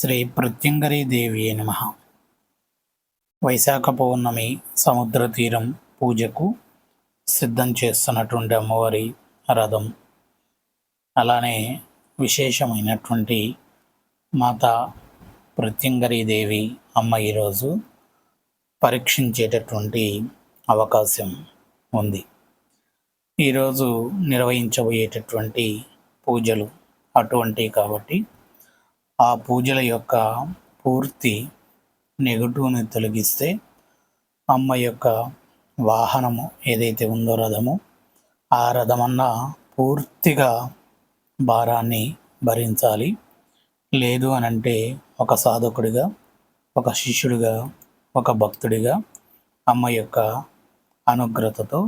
శ్రీ దేవి నమ. వైశాఖ పౌర్ణమి సముద్ర తీరం పూజకు సిద్ధం చేస్తున్నటువంటి అమ్మవారి రథం. అలానే విశేషమైనటువంటి మాత దేవి అమ్మ ఈరోజు పరీక్షించేటటువంటి అవకాశం ఉంది. ఈరోజు నిర్వహించబోయేటటువంటి పూజలు అటువంటివి కాబట్టి ఆ పూజల యొక్క పూర్తి నెగటివ్ని తొలగిస్తే అమ్మ యొక్క వాహనము ఏదైతే ఉందో రథము ఆ రథమన్న పూర్తిగా భారాన్ని భరించాలి. లేదు అని అంటే ఒక సాధకుడిగా ఒక శిష్యుడిగా ఒక భక్తుడిగా అమ్మ యొక్క అనుగ్రతతో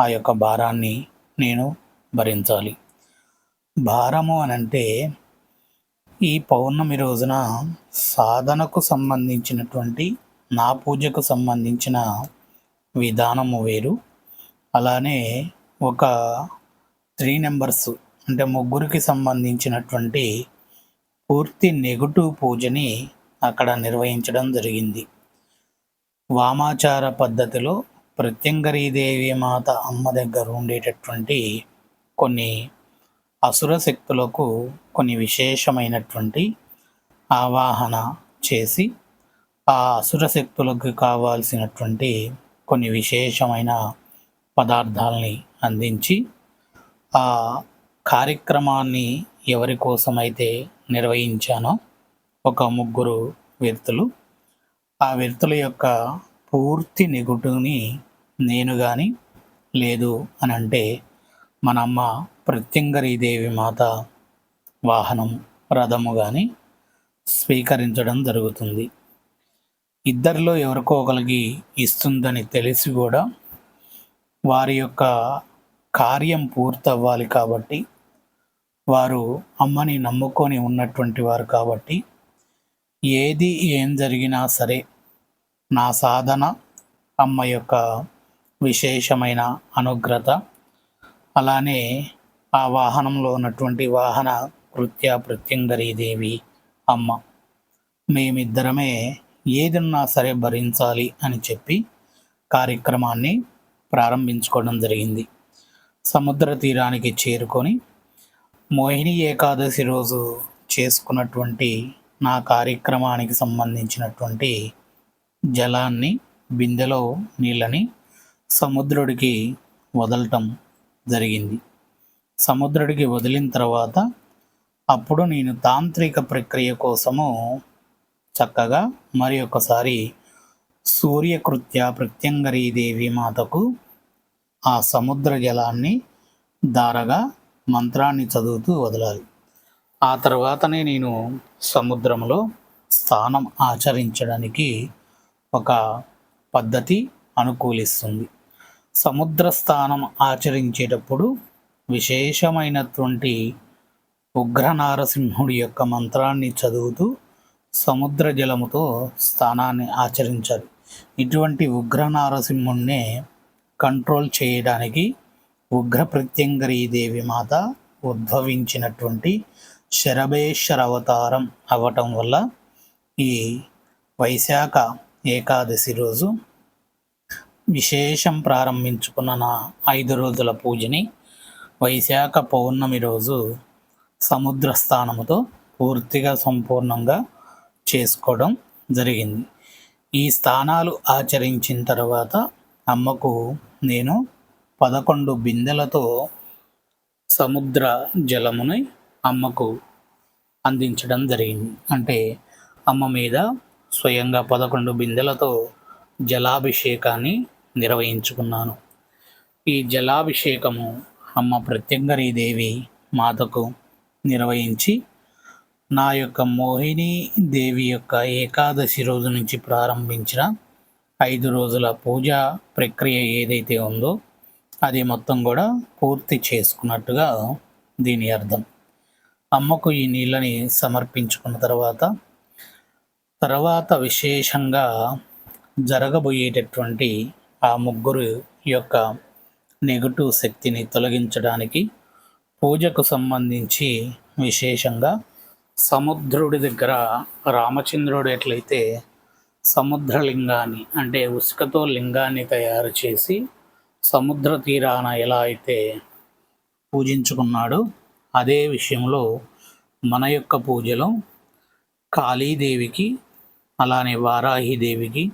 ఆ యొక్క భారాన్ని నేను భరించాలి. భారము అని అంటే ఈ పౌర్ణమి రోజున సాధనకు సంబంధించినటువంటి నా పూజకు సంబంధించిన విధానము వేరు. అలానే ఒక త్రీ నెంబర్స్ అంటే ముగ్గురికి సంబంధించినటువంటి పూర్తి నెగటివ్ పూజని అక్కడ నిర్వహించడం జరిగింది. వామాచార పద్ధతిలో ప్రత్యంగరీదేవి మాత అమ్మ దగ్గర ఉండేటటువంటి కొన్ని అసుర శక్తులకు కొన్ని విశేషమైనటువంటి ఆవాహన చేసి ఆ అసుర శక్తులకు కావాల్సినటువంటి కొన్ని విశేషమైన పదార్థాలని అందించి ఆ కార్యక్రమాన్ని ఎవరి కోసమైతే నిర్వహించానో ఒక ముగ్గురు వ్యక్తులు ఆ వ్యక్తుల యొక్క పూర్తి నిగుటుని నేను కానీ లేదు అని అంటే మన అమ్మ ప్రత్యంగరీదేవి మాత వాహనం రథము కానీ స్వీకరించడం జరుగుతుంది. ఇద్దరిలో ఎవరికో ఒకరికి ఇస్తుందని తెలిసి కూడా వారి యొక్క కార్యం పూర్తవ్వాలి కాబట్టి వారు అమ్మని నమ్ముకొని ఉన్నటువంటి వారు కాబట్టి ఏది ఏం జరిగినా సరే నా సాధన అమ్మ యొక్క విశేషమైన అనుగ్రత అలానే ఆ వాహనంలో ఉన్నటువంటి వాహన కృత్య ప్రత్యంగరీదేవి అమ్మ. మేమిద్దరమే ఏదన్నా సరే భరించాలి అని చెప్పి కార్యక్రమాన్ని ప్రారంభించుకోవడం జరిగింది. సముద్ర తీరానికి చేరుకొని మోహిని ఏకాదశి రోజు చేసుకున్నటువంటి నా కార్యక్రమానికి సంబంధించినటువంటి జలాన్ని బిందెలో నీళ్ళని సముద్రుడికి వదలటం జరిగింది. సముద్రుడికి వదిలిన తర్వాత అప్పుడు నేను తాంత్రిక ప్రక్రియ కోసము చక్కగా మరి ఒకసారి సూర్యకృత్య ప్రత్యంగరీదేవి మాతకు ఆ సముద్ర జలాన్ని దారగా మంత్రాన్ని చదువుతూ వదలాలి. ఆ తర్వాతనే నేను సముద్రంలో స్థానం ఆచరించడానికి ఒక పద్ధతి అనుకూలిస్తుంది. సముద్ర స్థానం ఆచరించేటప్పుడు విశేషమైనటువంటి ఉగ్ర నారసింహుడి యొక్క మంత్రాన్ని చదువుతూ సముద్ర జలముతో స్థానాన్ని ఆచరించాలి ఇటువంటి ఉగ్ర నారసింహుణ్ణే కంట్రోల్ చేయడానికి ఉగ్ర దేవి మాత ఉద్భవించినటువంటి శరభేశ్వర అవతారం అవ్వటం వల్ల ఈ వైశాఖ ఏకాదశి రోజు విశేషం ప్రారంభించుకున్న నా ఐదు రోజుల పూజని వైశాఖ పౌర్ణమి రోజు సముద్ర స్థానముతో పూర్తిగా సంపూర్ణంగా చేసుకోవడం జరిగింది. ఈ స్థానాలు ఆచరించిన తర్వాత అమ్మకు నేను పదకొండు బిందెలతో సముద్ర జలముని అమ్మకు అందించడం జరిగింది. అంటే అమ్మ మీద స్వయంగా పదకొండు బిందెలతో జలాభిషేకాన్ని నిర్వహించుకున్నాను. ఈ జలాభిషేకము అమ్మ ప్రత్యంగరీదేవి మాతకు నిర్వహించి నా యొక్క మోహిని దేవి యొక్క ఏకాదశి రోజు నుంచి ప్రారంభించిన ఐదు రోజుల పూజ ప్రక్రియ ఏదైతే ఉందో అది మొత్తం కూడా పూర్తి చేసుకున్నట్టుగా దీని అర్థం. అమ్మకు ఈ నీళ్ళని సమర్పించుకున్న తర్వాత తర్వాత విశేషంగా జరగబోయేటటువంటి ఆ ముగ్గురు యొక్క నెగటివ్ శక్తిని తొలగించడానికి పూజకు సంబంధించి విశేషంగా సముద్రుడి దగ్గర రామచంద్రుడు ఎట్లయితే సముద్రలింగాన్ని అంటే ఉసుకతో లింగాన్ని తయారు చేసి సముద్ర తీరాన ఎలా అయితే పూజించుకున్నాడో అదే విషయంలో మన యొక్క పూజలో కాళీదేవికి అలానే వారాహిదేవికి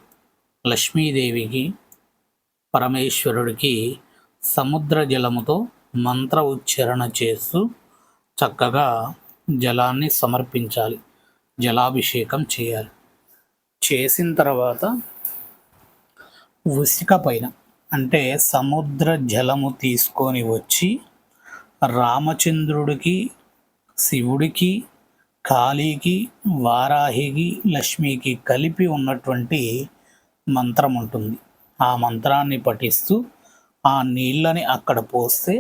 లక్ష్మీదేవికి పరమేశ్వరుడికి సముద్ర జలముతో మంత్ర ఉచ్చారణ చేస్తూ చక్కగా జలాన్ని సమర్పించాలి జలాభిషేకం చేయాలి. చేసిన తర్వాత ఉసిక పైన అంటే సముద్ర జలము తీసుకొని వచ్చి రామచంద్రుడికి శివుడికి కాళీకి వారాహికి లక్ష్మికి కలిపి ఉన్నటువంటి మంత్రం ఉంటుంది ఆ మంత్రాన్ని పఠిస్తూ ఆ నీళ్ళని అక్కడ పోస్తే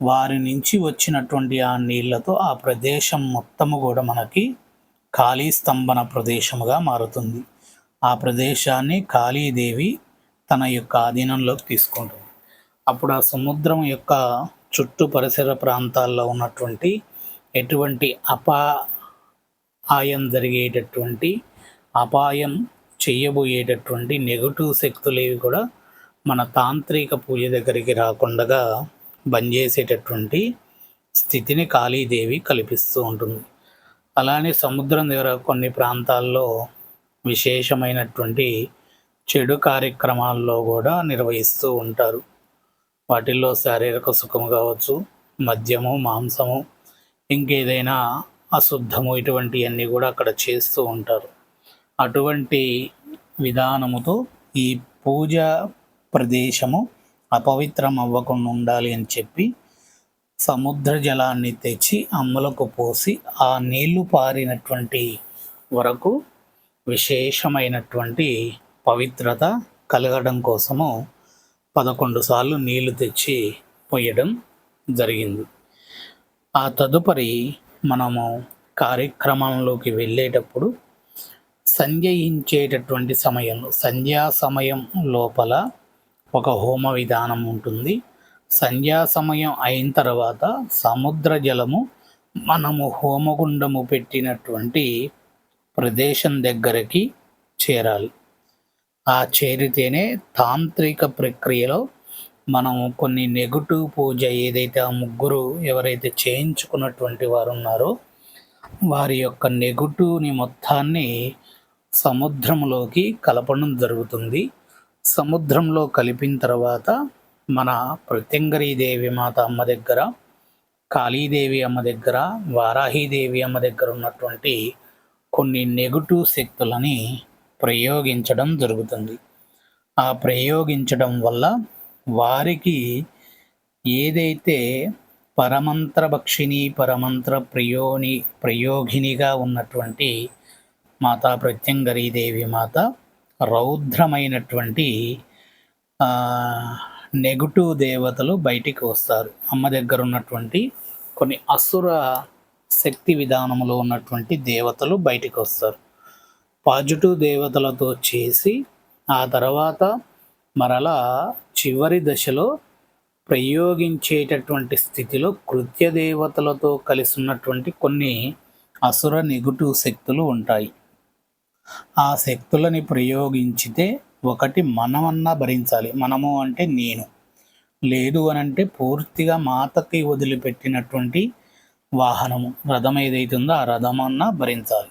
వారి నుంచి వచ్చినటువంటి ఆ నీళ్ళతో ఆ ప్రదేశం మొత్తము కూడా మనకి ఖాళీ స్తంభన ప్రదేశముగా మారుతుంది. ఆ ప్రదేశాన్ని కాళీదేవి తన యొక్క ఆధీనంలోకి తీసుకుంటుంది. అప్పుడు ఆ సముద్రం యొక్క చుట్టూ పరిసర ప్రాంతాల్లో ఉన్నటువంటి ఎటువంటి అపాయం జరిగేటటువంటి అపాయం చేయబోయేటటువంటి నెగటివ్ శక్తులేవి కూడా మన తాంత్రిక పూజ దగ్గరికి రాకుండా బంద్ చేసేటటువంటి స్థితిని కాళీదేవి కల్పిస్తూ ఉంటుంది. అలానే సముద్రం దగ్గర కొన్ని ప్రాంతాల్లో విశేషమైనటువంటి చెడు కార్యక్రమాల్లో కూడా నిర్వహిస్తూ ఉంటారు. వాటిల్లో శారీరక సుఖము కావచ్చు మద్యము మాంసము ఇంకేదైనా అశుద్ధము ఇటువంటివన్నీ కూడా అక్కడ చేస్తూ ఉంటారు. అటువంటి విధానముతో ఈ పూజ ప్రదేశము అపవిత్రం అవ్వకుండా ఉండాలి అని చెప్పి సముద్ర జలాన్ని తెచ్చి అమ్ములకు పోసి ఆ నీళ్ళు పారినటువంటి వరకు విశేషమైనటువంటి పవిత్రత కలగడం కోసము పదకొండు సార్లు నీళ్ళు తెచ్చి పోయడం జరిగింది. ఆ తదుపరి మనము కార్యక్రమంలోకి వెళ్ళేటప్పుడు సంధ్యయించేటటువంటి సమయంలో సంధ్యా సమయం లోపల ఒక హోమ విధానం ఉంటుంది. సంధ్యా సమయం అయిన తర్వాత సముద్ర జలము మనము హోమగుండము పెట్టినటువంటి ప్రదేశం దగ్గరికి చేరాలి. ఆ చేరితేనే తాంత్రిక ప్రక్రియలో మనం కొన్ని నెగటివ్ పూజ ఏదైతే ఆ ముగ్గురు ఎవరైతే చేయించుకున్నటువంటి వారు ఉన్నారో వారి యొక్క నెగటివ్ని మొత్తాన్ని సముద్రంలోకి కలపడం జరుగుతుంది. సముద్రంలో కలిపిన తర్వాత మన ప్రత్యంగరీదేవి మాత అమ్మ దగ్గర కాళీదేవి అమ్మ దగ్గర వారాహీదేవి అమ్మ దగ్గర ఉన్నటువంటి కొన్ని నెగటివ్ శక్తులని ప్రయోగించడం జరుగుతుంది. ఆ ప్రయోగించడం వల్ల వారికి ఏదైతే పరమంత్ర భక్షిణి పరమంత్ర ప్రయోని ప్రయోగినిగా ఉన్నటువంటి మాతా ప్రత్యంగరీదేవి మాత రౌద్రమైనటువంటి నెగటివ్ దేవతలు బయటికి వస్తారు. అమ్మ దగ్గర ఉన్నటువంటి కొన్ని అసుర శక్తి విధానంలో ఉన్నటువంటి దేవతలు బయటికి వస్తారు. పాజిటివ్ దేవతలతో చేసి ఆ తర్వాత మరలా చివరి దశలో ప్రయోగించేటటువంటి స్థితిలో కృత్య దేవతలతో కలిసి ఉన్నటువంటి కొన్ని అసుర నెగటివ్ శక్తులు ఉంటాయి. ఆ శక్తులని ప్రయోగించితే ఒకటి మనమన్నా భరించాలి. మనము అంటే నేను. లేదు అని అంటే పూర్తిగా మాతకి వదిలిపెట్టినటువంటి వాహనము. రథం ఏదైతుందో ఆ రథమన్నా భరించాలి.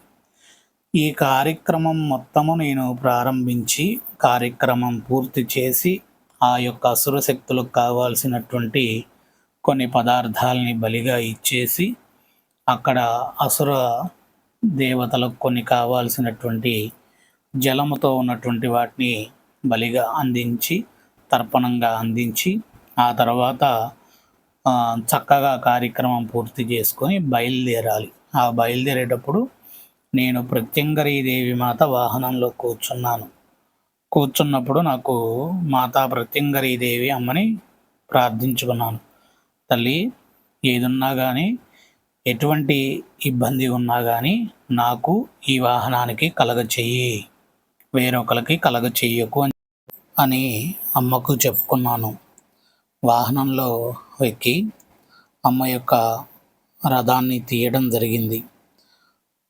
ఈ కార్యక్రమం మొత్తము నేను ప్రారంభించి కార్యక్రమం పూర్తి చేసి ఆ యొక్క అసుర శక్తులకు కావాల్సినటువంటి కొన్ని పదార్థాలని బలిగా ఇచ్చేసి అక్కడ అసుర దేవతలకు కొన్ని కావాల్సినటువంటి జలముతో ఉన్నటువంటి వాటిని బలిగా అందించి తర్పణంగా అందించి ఆ తర్వాత చక్కగా కార్యక్రమం పూర్తి చేసుకొని బయలుదేరాలి. ఆ బయలుదేరేటప్పుడు నేను ప్రత్యంగరీదేవి మాత వాహనంలో కూర్చున్నాను. కూర్చున్నప్పుడు నాకు మాతా ప్రత్యంగరీదేవి అమ్మని ప్రార్థించుకున్నాను. తల్లి ఏదున్నా కానీ ఎటువంటి ఇబ్బంది ఉన్నా కానీ నాకు ఈ వాహనానికి కలగ చెయ్యి. వేరొకరికి కలగ చెయ్యకు అని అమ్మకు చెప్పుకున్నాను. వాహనంలో ఎక్కి అమ్మ యొక్క రథాన్ని తీయడం జరిగింది.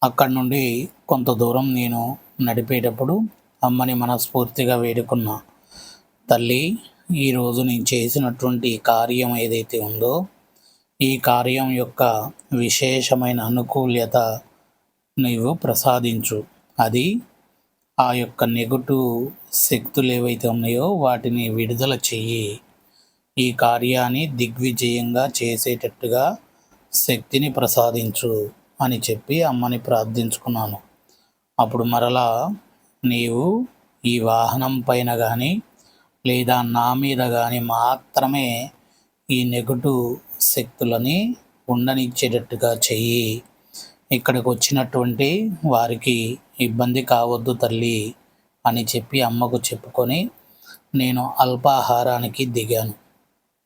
అక్కడి నుండి కొంత దూరం నేను నడిపేటప్పుడు అమ్మని మనస్ఫూర్తిగా వేడుకున్నా. తల్లి ఈరోజు నేను చేసినటువంటి కార్యం ఏదైతే ఉందో ఈ కార్యం యొక్క విశేషమైన అనుకూల్యత నీవు ప్రసాదించు. అది ఆ యొక్క నెగటివ్ శక్తులు ఏవైతే ఉన్నాయో వాటిని విడుదల చెయ్యి. ఈ కార్యాన్ని దిగ్విజయంగా చేసేటట్టుగా శక్తిని ప్రసాదించు అని చెప్పి అమ్మని ప్రార్థించుకున్నాను. అప్పుడు మరలా నీవు ఈ వాహనం పైన కానీ లేదా నా మీద కానీ మాత్రమే ఈ నెగటివ్ శక్తులని ఉండనిచ్చేటట్టుగా చెయ్యి. ఇక్కడికి వచ్చినటువంటి వారికి ఇబ్బంది కావద్దు తల్లి అని చెప్పి అమ్మకు చెప్పుకొని నేను అల్పాహారానికి దిగాను.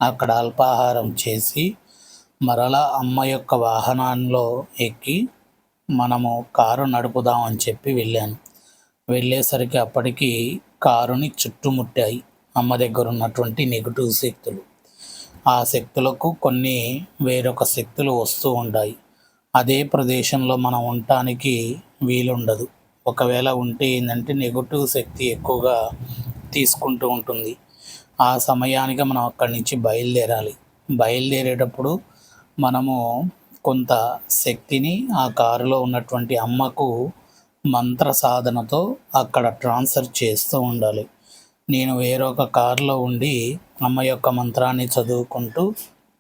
అక్కడ అల్పాహారం చేసి మరలా అమ్మ యొక్క వాహనంలో ఎక్కి మనము కారు నడుపుదాం అని చెప్పి వెళ్ళాను. వెళ్ళేసరికి అప్పటికి కారుని చుట్టుముట్టాయి. అమ్మ దగ్గర ఉన్నటువంటి నెగిటివ్ శక్తులు. ఆ శక్తులకు కొన్ని వేరొక శక్తులు వస్తూ ఉంటాయి. అదే ప్రదేశంలో మనం ఉండటానికి వీలుండదు. ఒకవేళ ఉంటే ఏంటంటే నెగటివ్ శక్తి ఎక్కువగా తీసుకుంటూ ఉంటుంది. ఆ సమయానికి మనం అక్కడి నుంచి బయలుదేరాలి. బయలుదేరేటప్పుడు మనము కొంత శక్తిని ఆ కారులో ఉన్నటువంటి అమ్మకు మంత్ర సాధనతో అక్కడ ట్రాన్స్ఫర్ చేస్తూ ఉండాలి. నేను వేరొక కారులో ఉండి అమ్మ యొక్క మంత్రాన్ని చదువుకుంటూ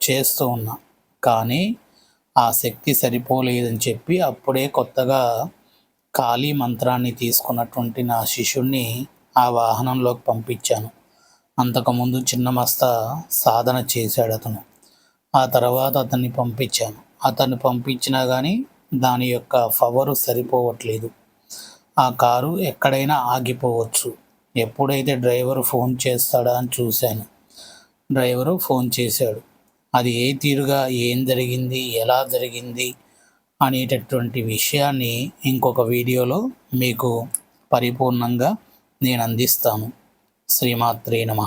చేస్తూ ఉన్నా. కానీ ఆ శక్తి సరిపోలేదని చెప్పి అప్పుడే కొత్తగా ఖాళీ మంత్రాన్ని తీసుకున్నటువంటి నా శిష్యుణ్ణి ఆ వాహనంలోకి పంపించాను. అంతకుముందు చిన్న మస్తా సాధన చేశాడు అతను. ఆ తర్వాత అతన్ని పంపించాను. అతన్ని పంపించినా కానీ దాని యొక్క పవరు సరిపోవట్లేదు. ఆ కారు ఎక్కడైనా ఆగిపోవచ్చు. ఎప్పుడైతే డ్రైవర్ ఫోన్ చేస్తాడా అని చూశాను. డ్రైవరు ఫోన్ చేశాడు. అది ఏ తీరుగా ఏం జరిగింది ఎలా జరిగింది అనేటటువంటి విషయాన్ని ఇంకొక వీడియోలో మీకు పరిపూర్ణంగా నేను అందిస్తాను. శ్రీమాత్రే నమ.